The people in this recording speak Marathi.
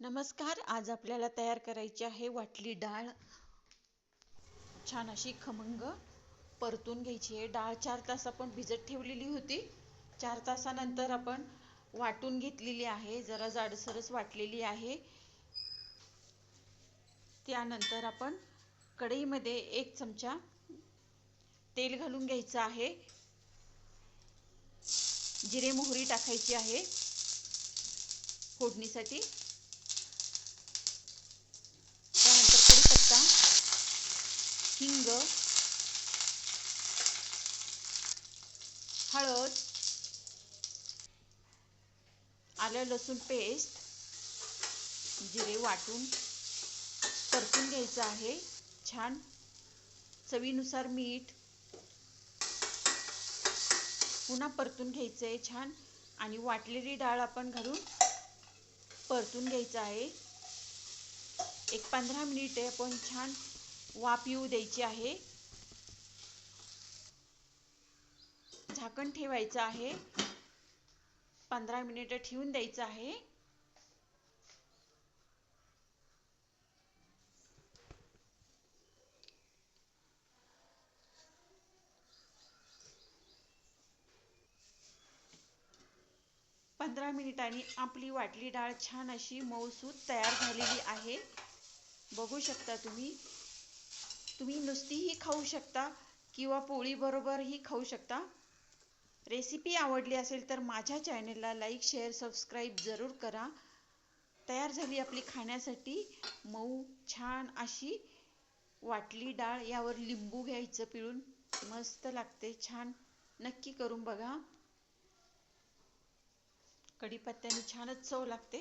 नमस्कार आज आपल्याला तयार करायची आहे वाटली डाळ. छान अशी खमंग परतून घ्यायची आहे. डाळ चार तास आपण भिजत ठेवलेली होती. चार तासानंतर आपण वाटून घेतलेली आहे. जरा जाडसरच वाटलेली आहे. त्यानंतर आपण कढईमध्ये एक चमचा तेल घालून घ्यायचं आहे. जिरे मोहरी टाकायची आहे. फोडणीसाठी हळद आलं लसूण पेस्ट जिरे वाटून परतून घ्यायचं आहे. छान चवीनुसार मीठ पुन्हा परतून घ्यायचं आहे छान. आणि वाटलेली डाळ आपण घालून परतून घ्यायचं आहे. एक पंधरा मिनिटे आपण छान वाफ येऊ द्यायची आहे. झाकण ठेवायचं आहे. पंधरा मिनिटं ठेवून द्यायचं आहे. पंधरा मिनिटांनी आपली वाटली डाळ छान अशी मऊसूत तयार झालेली आहे. बघू शकता तुम्ही. तुम्ही नुसतीही खाऊ शकता किंवा पोळीबरोबरही खाऊ शकता. रेसिपी आवडली असेल तर माझ्या चॅनेलला लाईक शेअर सबस्क्राईब जरूर करा. तयार झाली आपली खाण्यासाठी मऊ छान अशी वाटली डाळ. यावर लिंबू घ्यायचं पिळून. मस्त लागते छान. नक्की करून बघा. कढीपत्त्याने छानच चव लागते.